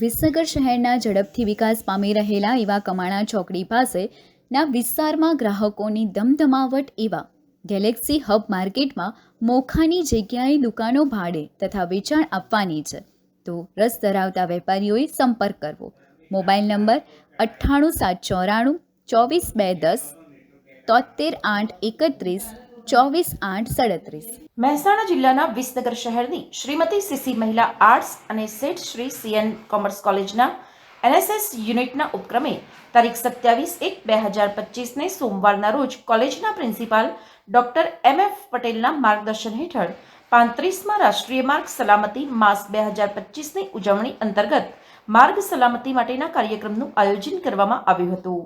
વિસનગર શહેરના ઝડપથી વિકાસ પામી રહેલા એવા કમાણા ચોકડી પાસે ના વિસ્તારમાં ગ્રાહકોની ધમધમાવટ એવા ગેલેક્સી હબ માર્કેટમાં મોખાની જગ્યાએ દુકાનો ભાડે તથા વેચાણ આપવાની છે. તો રસ ધરાવતા વેપારીઓએ સંપર્ક કરવો. મોબાઈલ નંબર અઠ્ઠાણું સાત ચોરાણું ચોવીસ બે દસ તોતેર આઠ એકત્રીસ ચોવીસ આઠ સડત્રીસ. મહેસાણા જિલ્લાના વિસનગર શહેરની શ્રીમતી સીસી મહિલા આર્ટ્સ અને સેઠ શ્રી સીએન કોમર્સ કોલેજના એનએસએસ યુનિટના ઉપક્રમે તારીખ સત્યાવીસ એક બે હજાર પચીસને સોમવારના રોજ કોલેજના પ્રિન્સિપાલ ડોક્ટર એમ એફ પટેલના માર્ગદર્શન હેઠળ પાંત્રીસમાં રાષ્ટ્રીય માર્ગ સલામતી માસ બે હજાર પચીસની ઉજવણી અંતર્ગત માર્ગ સલામતી માટેના કાર્યક્રમનું આયોજન કરવામાં આવ્યું હતું.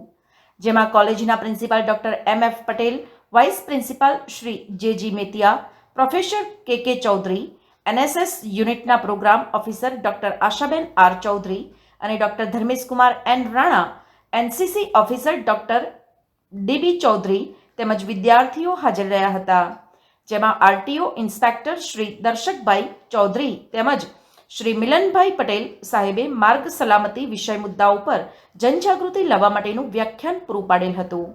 જેમાં કોલેજના principal doctor M F Patel, vice principal Shri J G Metiya, professor K K Chaudhary, NSS યુનિટના programme officer doctor Ashaben R Chaudhary અને doctor Dharmeshkumar N Rana, NCC officer doctor D B Chaudhary તેમજ વિદ્યાર્થીઓ હાજર રહ્યા હતા, જેમાં RTO inspector Shri Darshakbhai Chaudhary તેમજ શ્રી મિલનભાઈ પટેલ સાહેબે માર્ગ સલામતી વિષય મુદ્દાઓ પર જનજાગૃતિ લાવવા માટેનું વ્યાખ્યાન પૂરું પાડેલ હતું,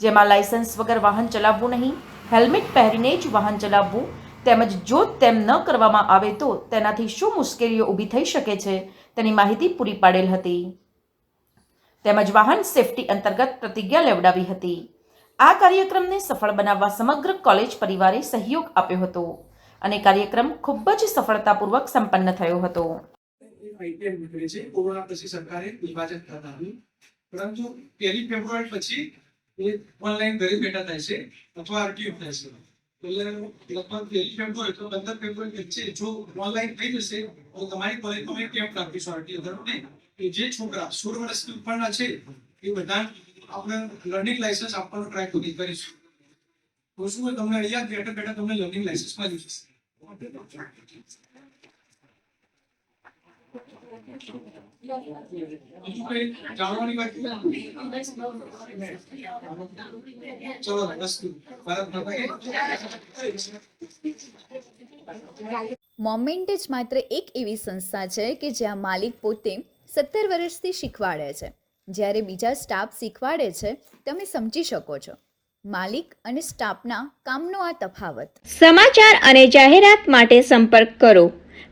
જેમાં લાયસન્સ વગર વાહન ચલાવવું નહીં, હેલ્મેટ પહેરીને જ વાહન ચલાવવું તેમજ જો તેમ ન કરવામાં આવે તો તેનાથી શું મુશ્કેલીઓ ઊભી થઈ શકે છે, તેની માહિતી પૂરી પાડેલ હતી. તેમજ વાહન સેફટી અંતર્ગત પ્રતિજ્ઞા લેવડાવી હતી. આ કાર્યક્રમને સફળ બનાવવા સમગ્ર કોલેજ પરિવારે સહયોગ આપ્યો હતો અને કાર્યક્રમ ખૂબ જ સફળતાપૂર્વક સંપન્ન થયો હતો. પરંતુ પહેલી ફેબ્રુઆરી પછી ઓનલાઈન ઘરે બેઠા થાય છે, અથવા આરટીઓ થાય છે. એટલે લગભગ પહેલી તો પંદર ફેબ્રુઆરી વચ્ચે જો ઓનલાઈન થઈ જશે, તો તમારી કોલેજમાં અમે કેમ્પ રાખીશું આરટીયુ અધરોને કે જે છોકરા સોળ વર્ષથી ઉપરના છે, એ બધા આપણે લર્નિંગ લાયસન્સ આપવાનો ટ્રાય કરી કરીશું. તો શું તમને અહીંયા બેઠા બેઠા તમને લર્નિંગ લાયસન્સ મળી જશે. જાણવાની મોમેન્ટ જ માત્ર એક એવી સંસ્થા છે કે જ્યાં માલિક પોતે સત્તર વર્ષથી શીખવાડે છે. જ્યારે બીજા સ્ટાફ શીખવાડે છે, તમે સમજી શકો છો. માલિક અને સ્ટાફના કામનો આ તફાવત. સમાચાર અને જાહેરાત માટે સંપર્ક કરો.